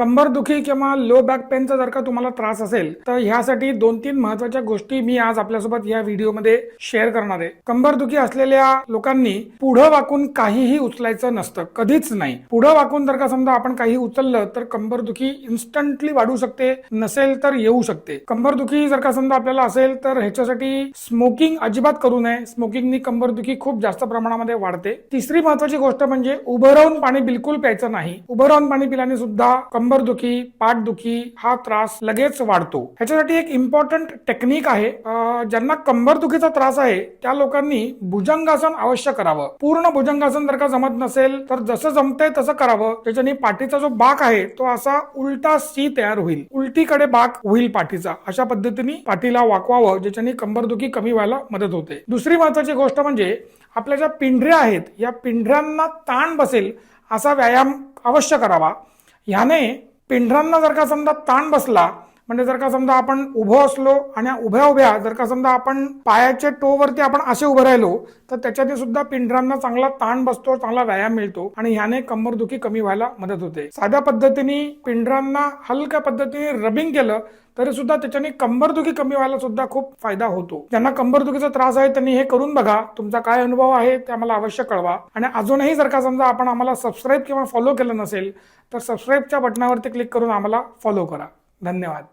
कंबरदुखी किंवा low back पेनचा जर का तुम्हाला त्रास असेल तर ह्यासाठी दोन तीन महत्त्वाच्या गोष्टी मी आज आपल्यासोबत या व्हिडिओमध्ये शेअर करणार आहे. कंबरदुखी असलेल्या लोकांनी पुढं वाकून काहीही उचलायचं नसतं कधीच नाही. पुढं वाकून जर का समजा आपण काही उचललं तर कंबरदुखी इन्स्टंटली वाढू शकते नसेल तर येऊ शकते. कंबरदुखी जर का समजा आपल्याला असेल तर ह्याच्यासाठी स्मोकिंग अजिबात करू नये. स्मोकिंगनी कंबरदुखी खूप जास्त प्रमाणामध्ये वाढते. तिसरी महत्वाची गोष्ट म्हणजे उभं राहून पाणी बिलकुल प्यायचं नाही. उभं राहून पाणी पिल्याने सुद्धा कंबरदुखी पाठदुखी हा त्रास लगेच वाढतो. ह्याच्यासाठी एक इम्पॉर्टंट टेक्निक आहे. ज्यांना कंबरदुखीचा त्रास आहे त्या लोकांनी भुजंगासन अवश्य करावं. पूर्ण भुजंगासन जर का जमत नसेल तर जसं जमतंय तसं करावं. त्याच्याने पाठीचा जो बाक आहे तो असा उलटा सी तयार होईल. उलटीकडे बाक होईल पाठीचा. अशा पद्धतीने पाठीला वाकवावं ज्याच्याने कंबरदुखी कमी व्हायला मदत होते. दुसरी महत्वाची गोष्ट म्हणजे आपल्या ज्या पिंढऱ्या आहेत या पिंढऱ्यांना ताण बसेल असा व्यायाम अवश्य करावा. ह्याने पिंढरांना जर का समजा ताण बसला म्हणजे जर का समजा आपण उभं असलो आणि उभ्या उभ्या जर का समजा आपण पायाच्या टोवरती आपण असे उभं राहिलो तर त्याच्याने सुद्धा पिंढरांना चांगला ताण बसतो चांगला व्यायाम मिळतो आणि ह्याने कंबरदुखी कमी व्हायला मदत होते. साध्या पद्धतीने पिंढरांना हलक्या पद्धतीने रबिंग केलं तरी सुद्धा त्याच्याने कंबरदुखी कमी व्हायला सुद्धा खूप फायदा होतो. ज्यांना कंबरदुखीचा त्रास आहे त्यांनी हे करून बघा. तुमचा काय अनुभव आहे ते आम्हाला अवश्य कळवा. आणि अजूनही जर का समजा आपण आम्हाला सबस्क्राईब किंवा फॉलो केलं नसेल तर सबस्क्राईबच्या बटनावरती क्लिक करून आम्हाला फॉलो करा. धन्यवाद.